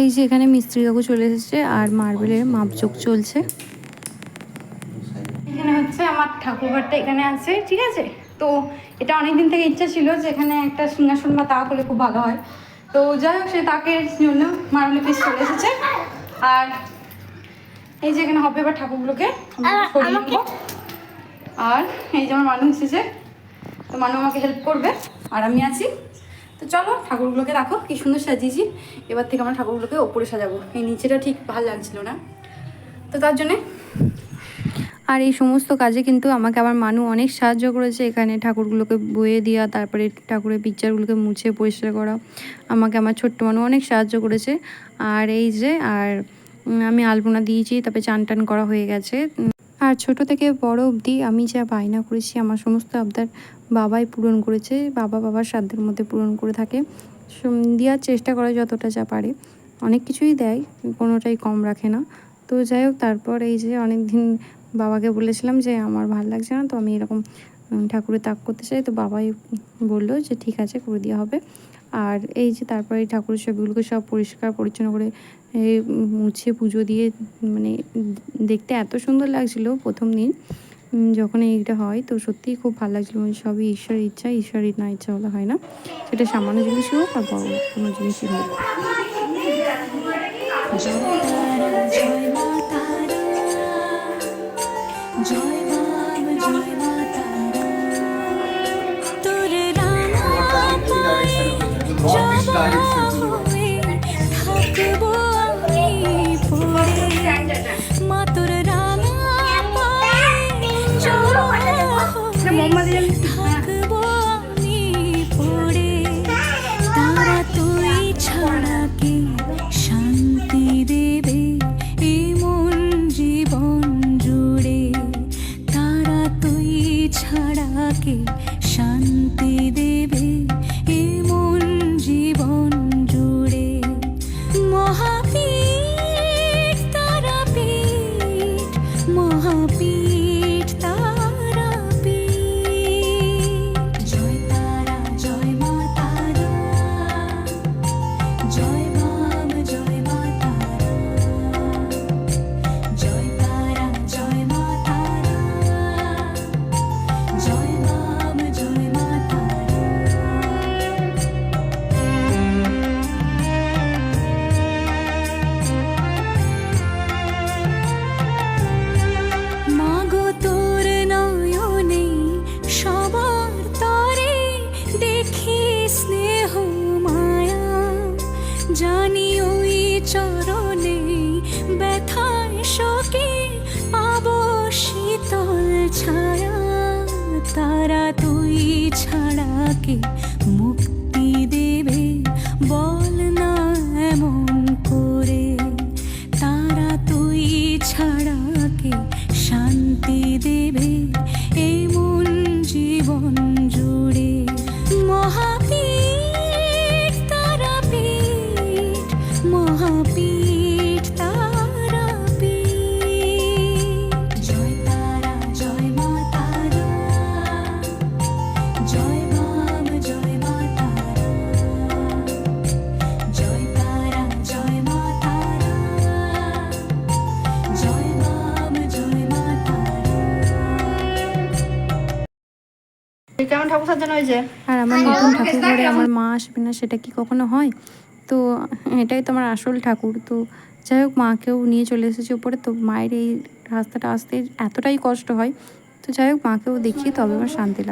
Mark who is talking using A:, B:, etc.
A: এই যে এখানে মিস্ত্রি কাকু চলে এসেছে আর মার্বেলের মাপজোক চলছে। এখানে হচ্ছে আমার ঠাকুরঘরটা এখানে আছে ঠিক আছে? তো এটা অনেক দিন থেকে ইচ্ছা ছিল যে এখানে একটা সিংহাসন বা তাক হলে খুব ভালো হয়। তো যাই হোক সে তাকের জন্য মার্বেল পিস চলে এসেছে। আর এই যে এখানে হবে এবার ঠাকুরগুলোকে আমরা আর এই যে আমার মানুষ এসেছে। তো মানু আমাকে হেল্প করবে। আর আমি আছি। তো চলো, ঠাকুরগুলোকে রাখো, কি সুন্দর সাজিয়েছি। এবার থেকে আমরা ঠাকুরগুলোকে ওপরে সাজাবো। এই নিচেটা ঠিক ভালো লাগছিল না। তো তার জন্যে আর এই সমস্ত কাজে কিন্তু আমাকে আমার মানু অনেক সাহায্য করেছে। এখানে ঠাকুরগুলোকে বয়ে দেওয়া তারপরে ঠাকুরের পিকচারগুলোকে মুছে পরিষ্কার করা। আমাকে আমার ছোট্ট মানু অনেক সাহায্য করেছে। আর এই যে, আর আমি আলপনা দিয়েছি, তারপরে চান টান করা হয়ে গেছে। আর ছোট থেকে বড় অবধি আমি যা বায়না করেছি আমার সমস্ত আবদার বাবাই পূরণ করেছে। বাবা বাবার সাধ্যের মধ্যে পূরণ করে থাকে। দেওয়ার চেষ্টা করে যতটা যা পারে। অনেক কিছুই দেয় কোনোটাই কম রাখে না। তো যাই হোক তারপর এই যে অনেক দিন বাবাকে বলেছিলাম যে আমার ভালো লাগছে না তো আমি এরকম উম, ঠাকুরের তাক করতে চাই। তো বাবাই বলল যে ঠিক আছে করে দেওয়া হবে। আর এই যে তারপরে এই ঠাকুরের ছবিগুলোকে সব পরিষ্কার পরিচ্ছন্ন করে মুছে পুজো দিয়ে মানে দেখতে এত সুন্দর লাগছিল প্রথম দিন যখন এইটা হয়, তো সত্যিই খুব ভালো লাগছিল। মানে সবই ঈশ্বরের ইচ্ছা, ঈশ্বরের না ইচ্ছা হলে হয় না। সেটা সামান্য জিনিসই হোক আর বড় কোনো জিনিসই হোক।
B: তারাপীঠ চরণে ব্যথায় শোকে পাবো শীতল ছায়া, তারা তুই ছাড়া কে মুক্তি দেবে। বল না এমন করে, তারা তুই ছাড়া কে শান্তি দেবে। এই মন জীবন জুড়ে মহাপীঠ তারাপীঠ মহাপীঠ
C: কেমন ঠাকুর সাজানো হয়েছে
A: আর আমার নতুন ঠাকুর ঘরে আমার মা আসবে না সেটা কি কখনো হয়? তো এটাই তো আমার আসল ঠাকুর। তো যাই হোক মাকেও নিয়ে চলে এসেছি উপরে। তো মায়ের এই রাস্তাটা আসতে এতটাই কষ্ট হয়। তো যাই হোক মাকেও দেখিয়ে তবে আমার শান্তি লাগে